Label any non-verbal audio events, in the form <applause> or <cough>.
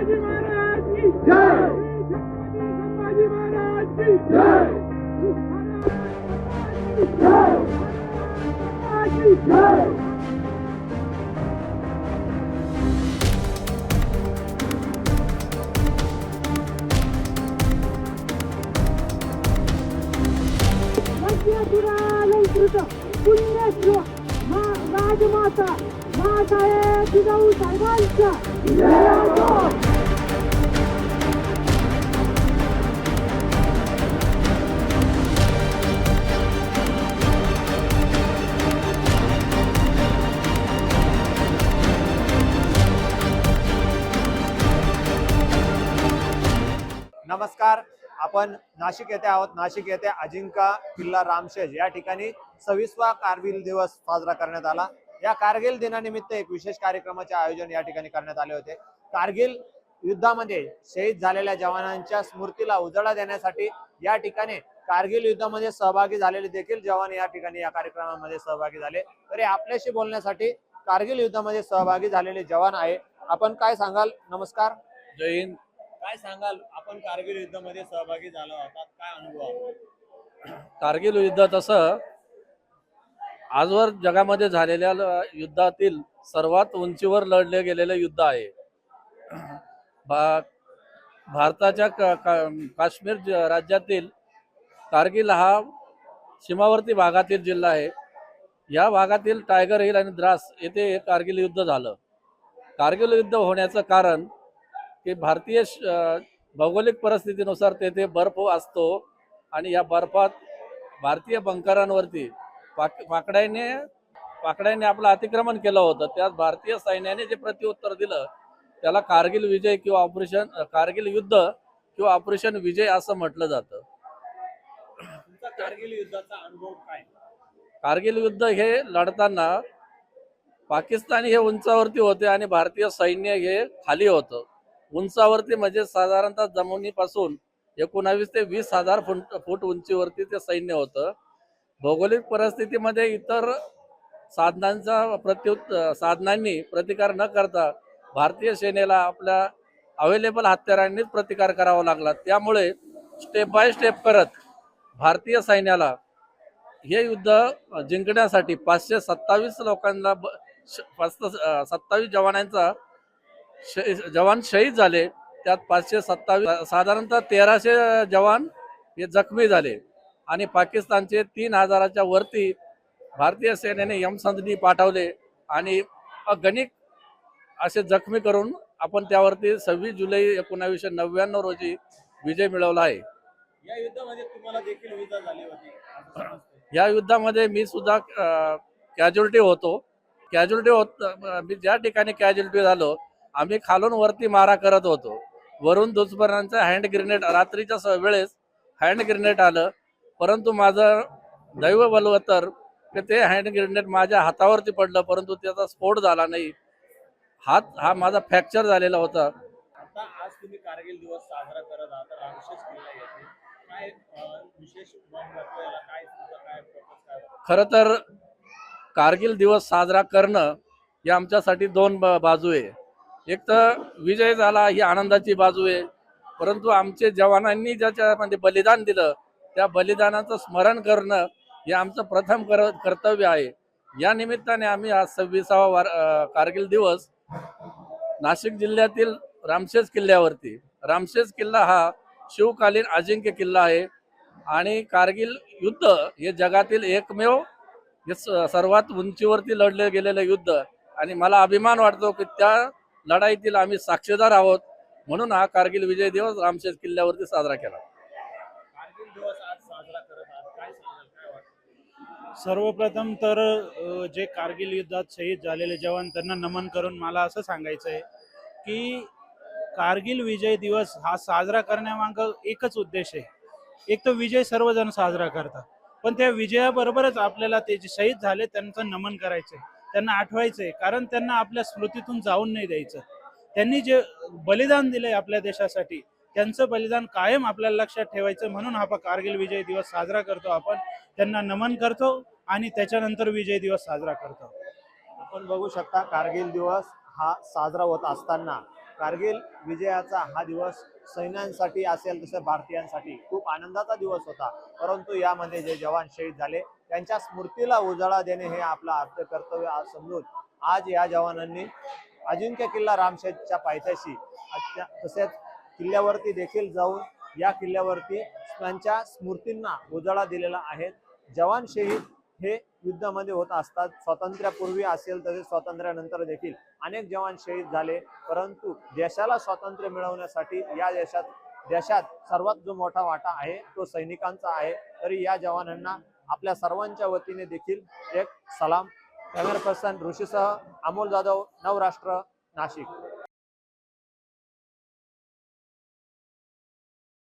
संभाजी महाराज की जय संभाजी महाराज की जय की जय मध्यपुरालंकृत पुण्यश्व मा राजमाता माताये जिजाऊ साहेबांच्या नमस्कार. आपण नाशिक येथे आहोत. नाशिक येथे अजिंका किल्ला रामशेज या ठिकाणी सव्वीसवा कारगिल दिवस साजरा करण्यात आला. या कारगिल दिनानिमित्त एक विशेष कार्यक्रमाचे आयोजन या ठिकाणी करण्यात आले होते. कारगिल युद्धामध्ये शहीद झालेल्या जवानांच्या स्मृतीला उजळा देण्यासाठी या ठिकाणी कारगिल युद्धामध्ये सहभागी झालेले देखील जवान या ठिकाणी या कार्यक्रमामध्ये सहभागी झाले. तरी आपल्याशी बोलण्यासाठी कारगिल युद्धामध्ये सहभागी झालेले जवान आहे. आपण काय सांगाल? नमस्कार. जय हिंद. काय सांगाल? आपण कारगिल युद्धामध्ये सहभागी झाला होता काय अनुभव कारगिल युद्ध असं आजवर जगामध्ये झालेल्या युद्धातील सर्वात उंचीवर लढले गेलेले युद्ध आहे. भा- भारताच्या क- का- काश्मीर राज्यातील कारगिल हा सीमावर्ती भागातील जिल्हा आहे. या भागातील टायगर हिल आणि द्रास येथे कारगिल युद्ध झालं. कारगिल युद्ध होण्याचं कारण की भारतीय भौगोलिक परिस्थितीनुसार तेथे बर्फ असतो आणि या बर्फात भारतीय बंकरांवरती पाक पाकड्याने पाकड्याने आपलं अतिक्रमण केलं होतं. त्यात भारतीय सैन्याने जे प्रत्युत्तर दिलं त्याला कारगिल विजय किंवा ऑपरेशन कारगिल युद्ध किंवा ऑपरेशन विजय असं म्हटलं जातं. कारगिल युद्धाचा अनुभव काय? कारगिल युद्ध हे लढताना पाकिस्तानी हे उंचावरती होते आणि भारतीय सैन्य हे खाली होतं. उंचावरती म्हणजे साधारणतः जमिनीपासून एकोणावीस ते वीस हजार फुट फूट उंचीवरती ते सैन्य होतं. भौगोलिक परिस्थितीमध्ये इतर साधनांचा प्रत्युत साधनांनी प्रतिकार न करता भारतीय सेनेला आपल्या अवेलेबल हत्यारांनीच प्रतिकार करावा लागला. त्यामुळे स्टेप बाय स्टेप करत भारतीय सैन्याला हे युद्ध जिंकण्यासाठी पाचशे सत्तावीस लोकांना पाचशे सत्तावीस जवानांचा जवान शहीद झाले. त्यात पाचशे सत्तावीस साधारणतः तेराशे जवान हे जखमी झाले. आणि पाकिस्तानचे तीन हजाराच्या वरती भारतीय सेनेने यमसंधी पाठवले आणि अगणिक असे जखमी करून आपण त्यावरती सव्वीस जुलै एकोणावीसशे नव्याण्णव रोजी विजय मिळवला आहे. या युद्धामध्ये तुम्हाला देखील झाली होती. <clears throat> या युद्धामध्ये मी सुद्धा कॅज्युलिटी होतो. कॅज्युलिटी होत मी ज्या ठिकाणी कॅज्युलिटी झालो आम्ही खालून वरती मारा करत होतो. वरून दुश्मनांचं हँड ग्रेनेड रात्रीच्या वेळेस हँड ग्रेनेड आलं. परंतु माझं दैव बलवत्तर की ते हँड ग्रेनेड माझ्या हातावरती पडलं परंतु त्याचा स्फोट झाला नाही. हात हा माझा फ्रॅक्चर झालेला होता. आज तुम्ही कारगिल दिवस साजरा करत आहात? खरं तर कारगिल दिवस साजरा करणं ही आमच्यासाठी दोन बाजू आहे. एक तर विजय झाला ही आनंदाची बाजू आहे. परंतु आमचे जवानांनी ज्याच्यामध्ये बलिदान दिलं त्या बलिदानाचं स्मरण करणं हे आमचं प्रथम कर कर्तव्य आहे. या निमित्ताने आम्ही आज सव्वीसावा वार कारगिल दिवस नाशिक जिल्ह्यातील रामशेज किल्ल्यावरती. रामशेज किल्ला हा शिवकालीन अजिंक्य किल्ला आहे आणि कारगिल युद्ध हे जगातील एकमेव हे सर्वात उंचीवरती लढले गेलेलं युद्ध. आणि मला अभिमान वाटतो की त्या लढाईतील आम्ही साक्षीदार आहोत म्हणून हा कारगिल विजय दिवस रामशेज किल्ल्यावरती साजरा केला. सर्वप्रथम तर जे कारगिल युद्धात शहीद झालेले जवान त्यांना नमन करून मला असं सांगायचं आहे की कारगिल विजय दिवस हा साजरा करण्यामागं एकच उद्देश आहे. एक तर विजय सर्वजण साजरा करतात. पण त्या विजयाबरोबरच आपल्याला ते जे शहीद झाले त्यांचं नमन करायचंय. त्यांना आठवायचंय. कारण त्यांना आपल्या स्मृतीतून जाऊन नाही द्यायचं. त्यांनी जे बलिदान दिलंय आपल्या देशासाठी त्यांचं बलिदान कायम आपल्याला लक्षात ठेवायचं. म्हणून हा कारगिल विजय दिवस साजरा करतो आपण. त्यांना नमन करतो आणि त्याच्यानंतर विजय दिवस साजरा करतो. आपण बघू शकता कारगिल दिवस हा साजरा होत असताना कारगिल विजयाचा हा दिवस सैन्यांसाठी असेल तसं भारतीयांसाठी खूप आनंदाचा दिवस होता. परंतु यामध्ये जे जवान शहीद झाले त्यांच्या स्मृतीला उजाळा देणे हे आपलं अर्थ कर्तव्य आज समजून आज या जवानांनी अजिंक्य किल्ला रामशेजच्या पायथ्याशी तसेच किल्ल्यावरती देखील जाऊन या किल्ल्यावरती त्यांच्या स्मृतींना उजाळा दिलेला आहे. जवान शहीद हे युद्धामध्ये होत असतात. स्वातंत्र्यापूर्वी असेल तसेच स्वातंत्र्यानंतर देखील. अनेक जवान शहीद झाले. परंतु देशाला स्वातंत्र्य मिळवण्यासाठी या देशात देशात सर्वात जो मोठा वाटा आहे तो सैनिकांचा आहे. तरी या जवानांना आपल्या सर्वांच्या वतीने देखील एक सलाम. कॅमेरा पर्सन ऋषीसह अमोल जाधव नवराष्ट्र नाशिक.